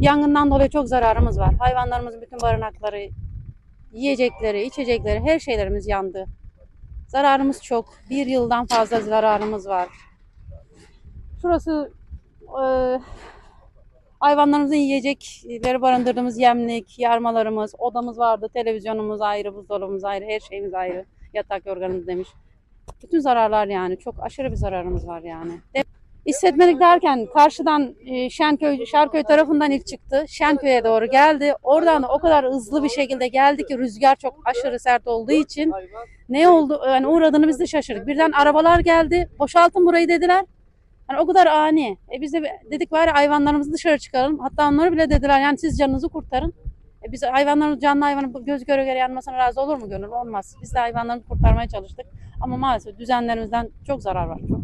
Yangından dolayı çok zararımız var. Hayvanlarımızın bütün barınakları, yiyecekleri, içecekleri, her şeylerimiz yandı. Zararımız çok. Bir yıldan fazla zararımız var. Şurası e, hayvanlarımızın yiyecekleri barındırdığımız yemlik, yarmalarımız, odamız vardı, televizyonumuz ayrı, buzdolabımız ayrı, her şeyimiz ayrı. Yatak yorganımız demiş. Bütün zararlar yani. Çok aşırı bir zararımız var yani. De- İstetmelik derken karşıdan e, Şenköy, Şarköy tarafından ilk çıktı. Şenköy'e doğru geldi. Oradan da o kadar hızlı bir şekilde geldi ki rüzgar çok aşırı sert olduğu için ne oldu yani uğradığını biz de şaşırdık. Birden arabalar geldi. Boşaltın burayı dediler. Yani o kadar ani. E biz de dedik bari hayvanlarımızı dışarı çıkaralım. Hatta onları bile dediler yani siz canınızı kurtarın. E biz hayvanlarımız canlı hayvanın göz göre göre yanmasına razı olur mu gönül? Olmaz. Biz de hayvanlarımızı kurtarmaya çalıştık. Ama maalesef düzenlerimizden çok zarar var. Çok,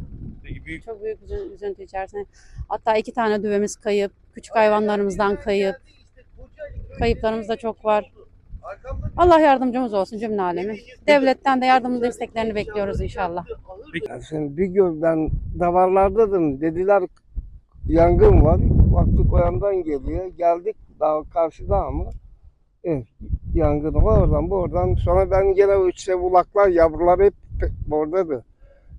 büyük çok büyük üzü- üzüntü içerisinde. Hatta iki tane düvemiz kayıp. Küçük hayvanlarımızdan kayıp. Kayıplarımız da çok var. Allah yardımcımız olsun cümle alemi. Devletten de yardım desteklerini bekliyoruz inşallah. Ya Şimdi bir gün ben davarlardaydım. Dediler yangın var. Baktık o yandan geliyor. Geldik daha karşıda ama. Evet, yangın var oradan bu oradan. Sonra ben gene o işte ulaklar yavrular hep oradadı.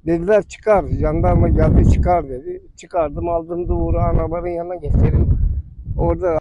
Dediler çıkar. Jandarma geldi çıkar dedi. Çıkardım aldım doğru anaların yanına getirdim. Orada